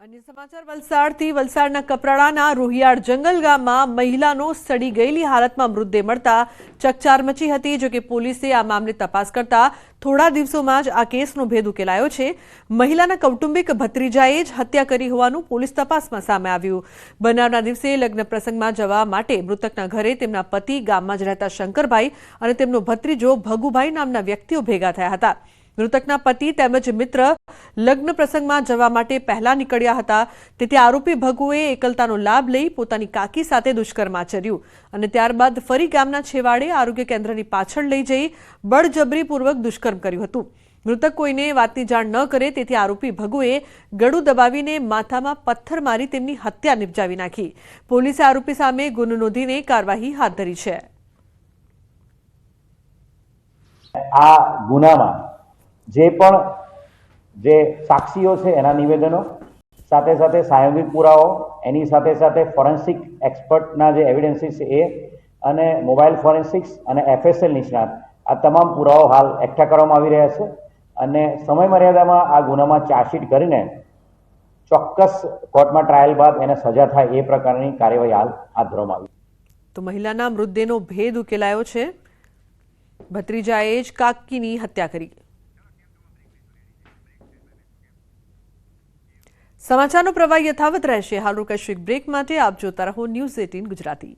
અન્ય સમાચાર, વલસાડથી વલસાડના કપરાડાના રોહિયાળ જંગલ ગામમાં મહિલાનો સડી ગયેલી હાલતમાં મૃતદેહ મળતા ચકચાર મચી હતી જોકે પોલીસે આ મામલે તપાસ કરતા થોડા દિવસોમાં જ આ કેસનો ભેદ ઉકેલાયો છે. મહિલાના કૌટુંબિક ભત્રીજાએ જ હત્યા કરી હોવાનું પોલીસ તપાસમાં સામે આવ્યું. બનાવના દિવસે લગ્ન પ્રસંગમાં જવા માટે મૃતકના ઘરે તેમના પતિ ગામમાં જ રહેતા શંકરભાઈ અને તેમનો ભત્રીજો ભગુભાઈ નામના વ્યક્તિઓ ભેગા થયા હતા. મૃતકના પતિ તેમજ મિત્ર લગ્ન પ્રસંગમાં જવા માટે પહેલા નીકળ્યા હતા. તેથી આરોપી ભગુએ એકલતાનો લાભ લઈ પોતાની કાકી સાથે દુષ્કર્મ આચર્યું અને ત્યારબાદ ફરી ગામના છેવાડે આરોગ્ય કેન્દ્રની પાછળ લઈ જઈ બળજબરીપૂર્વક દુષ્કર્મ કર્યું હતું. મૃતક કોઈને વાતની જાણ ન કરે તેથી આરોપી ભગુએ ગળું દબાવીને માથામાં પથ્થર મારી તેમની હત્યા નિપજાવી નાખી. પોલીસે આરોપી સામે ગુનો નોંધીને કાર્યવાહી હાથ ધરી છે. આ ગુનામાં જે પણ જે સાક્ષીઓ છે એના નિવેદનો, સાથે સાથે સાયોગિક પુરાવો, એની સાથે સાથે ફોરેન્સિક એક્સપર્ટના જે એવિડન્સીસ છે એ, અને મોબાઈલ ફોરેન્સિક્સ અને એફએસએલ નિષ્ણાત, આ તમામ પુરાવો હાલ એકઠા કરવામાં આવી રહ્યા છે. અને સમય મર્યાદામાં આ ગુનામાં ચાર્જશીટ કરીને ચોક્કસ કોર્ટમાં ટ્રાયલ બાદ એને સજા થાય એ પ્રકારની કાર્યવાહી હાલ હાથ ધરવામાં આવી તો મહિલાના મૃતદેહનો ભેદ ઉકેલાયો છે. ભત્રીજાએ જ કાકીની હત્યા કરી. સમાચારનો પ્રવાહ યથાવત રહેશે. હાલ રોકાઈશું એક બ્રેક માટે. આપ જોતા રહો ન્યૂઝ એટીન ગુજરાતી.